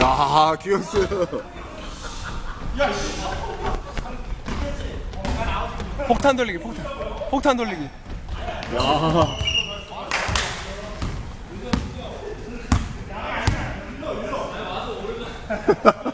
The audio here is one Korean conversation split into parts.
야, 귀엽스. 폭탄 돌리기 폭탄 폭탄 돌리기 야.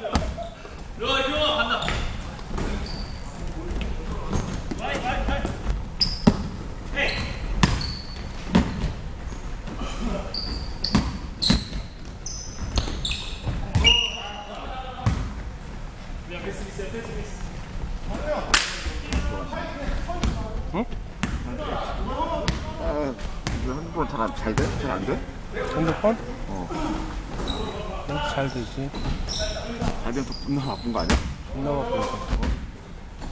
아, 이거 핸드폰 잘안 잘 돼? 잘 안 돼? 핸드폰? 어. 어, 잘 되지 잘 되면 더 분노 나쁜 거 아니야? 존나 바빠 이거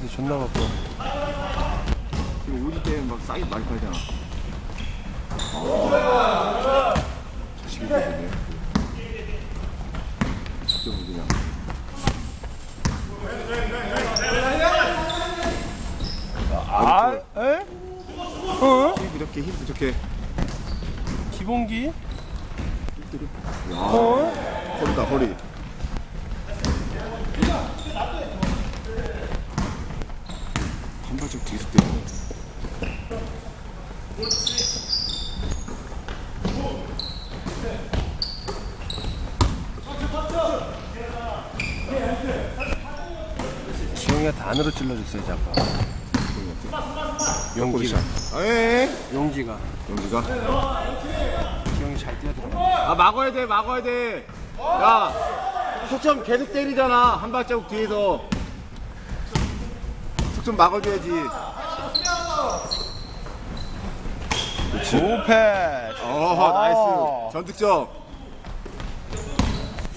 근데 존나 바빠 지금 오지 때문에 막 싸게 많이 팔잖아. 아, 자식이 되네. 진짜 뭐 그냥. 아 에? 어? 힘 부족해, 힘 부족해. 기본기? 야, 어? 허리다, 허리. 한 발짝 뒤에서 때려. 지용이가 단으로 찔러줬어야지 아까 용기가 아, 에 용기가 여기가? 지용이 잘 뛰어들어 아, 막아야 돼, 막아야 돼. 야, 속점 계속 때리잖아. 한 발자국 뒤에서. 속점 막아줘야지. 오패 어, 나이스. 전득점.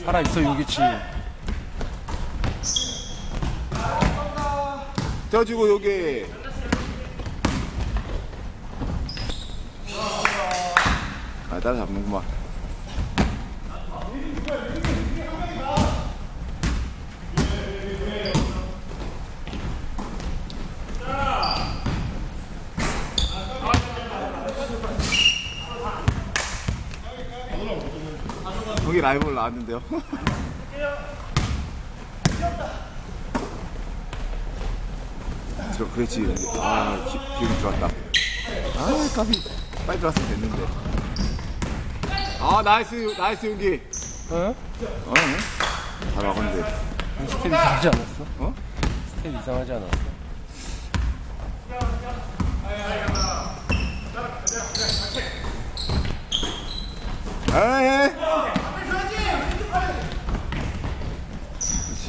살아있어 유기치 떼어주고 여기. 아, 따라잡는구만. 거기 라이브를 나왔는데요. 들어 그렇지 아 기, 기운이 들어왔다 아 까비 빨리 들어왔으면 됐는데 아 나이스 나이스 용기 어? 어? 잘 막았는데 스텝 이상하지 않았어? 어? 스텝 이상하지 않았어? 에이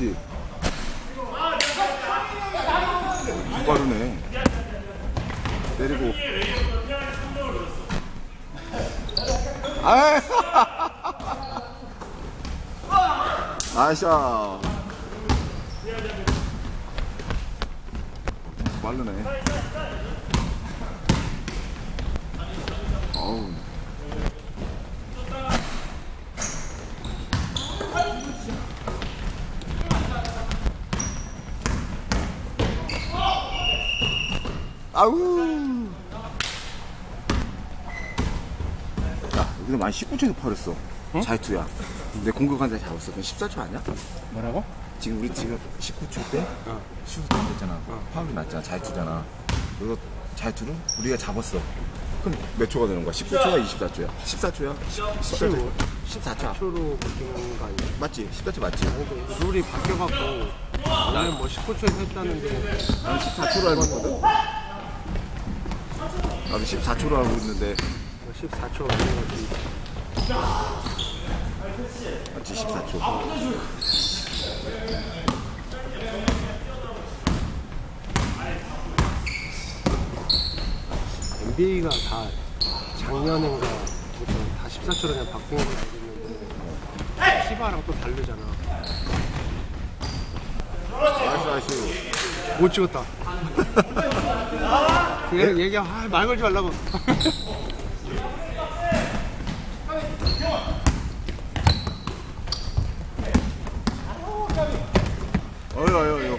그렇지 두 빠르네 때리고 아이 나이샤 빠르네. 어우. 아우 야 여기서 많이 19초에서 버렸어 자유투야 내 공격한 자 잡았어 그럼 14초 아니야? 뭐라고? 지금 우리 지금 19초 때 슛을 안 됐잖아 파울이 났잖아 자유투잖아 그래서 자유투를 우리가 잡았어 그럼 몇 초가 되는 거야? 19초야 24초야? 14초야? 14초 14초 표로 바뀌는 거 아니야? 맞지? 14초 맞지? 룰이 바뀌어갖고 나는 뭐 19초에서 했다는데 나는 14초로 알고 있거든 나도 14초로 알고 있는데 14초 되는 거지 맞지 14초. NBA가 다 작년인가 뭐다 14초로 그냥 바뀐 걸 알고 있는데 시바랑 또 다르잖아. 나이스 나이스 못 찍었다. 그냥 얘기 아, 말 걸지 말라고. 어휴 어휴 어휴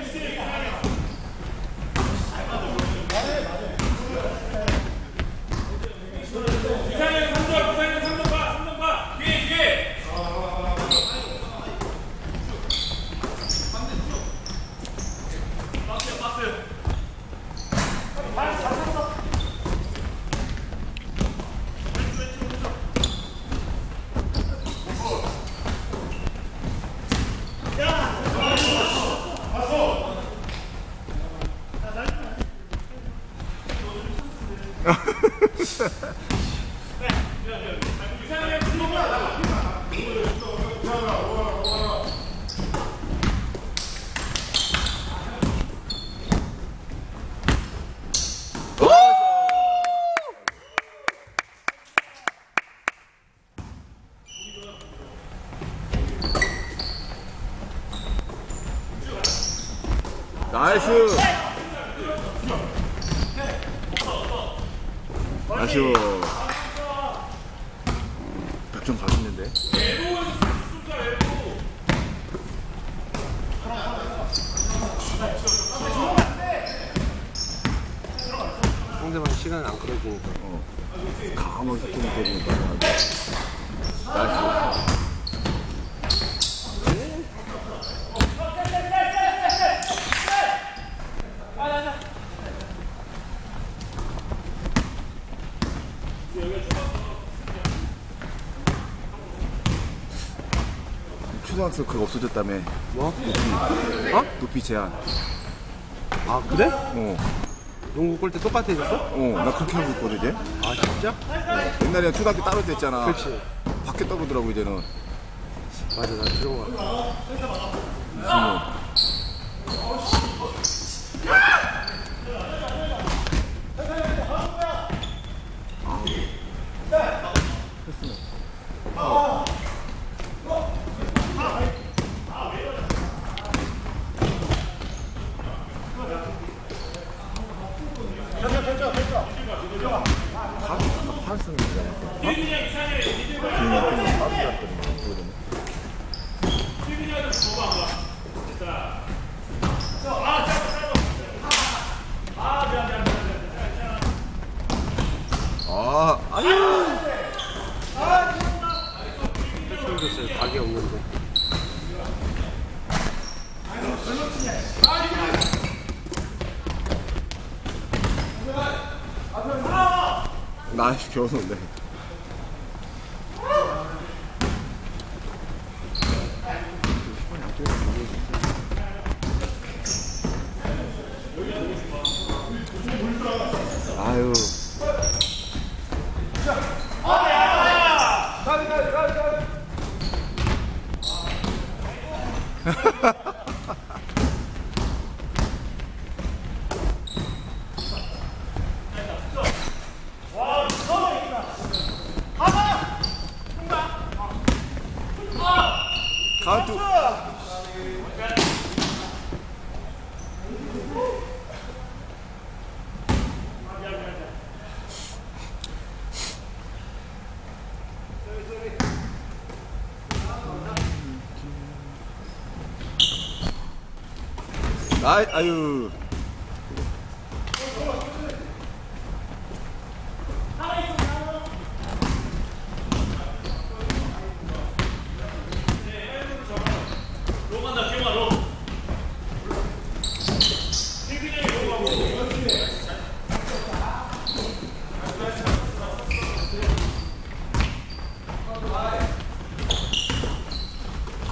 나이스. 아쉬워 100점 가겠는데. 상대방 시간 안 끌어주니까. 강하게 소통이 되니까 나이스 초등학생 그거 없어졌다며 뭐? 어? 높이 제한 아, 그래? 어, 농구 골대 똑같아졌어? 어, 나 그렇게 하고 있거든 이제 아, 진짜? 옛날에는 초등학교 따로 됐잖아 그렇지. 밖에 떠보더라고 이제는 맞아, 나 같아. 무슨 팔 쓰는 거잖아. 어? 그냥 빠르게 갔더니 그거는. 아, 아유. 줬어요. 각이 없는데. 나 겨우는데. 아유. 카운트. 아이, 아유.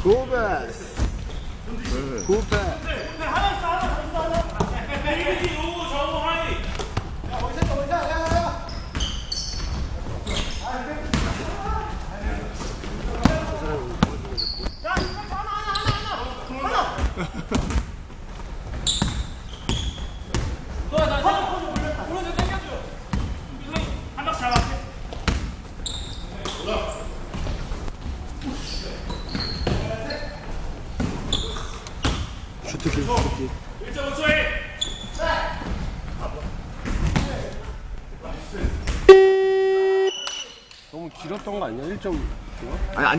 고베스! 네. 고베스! 아니야? 1점 아니 앉아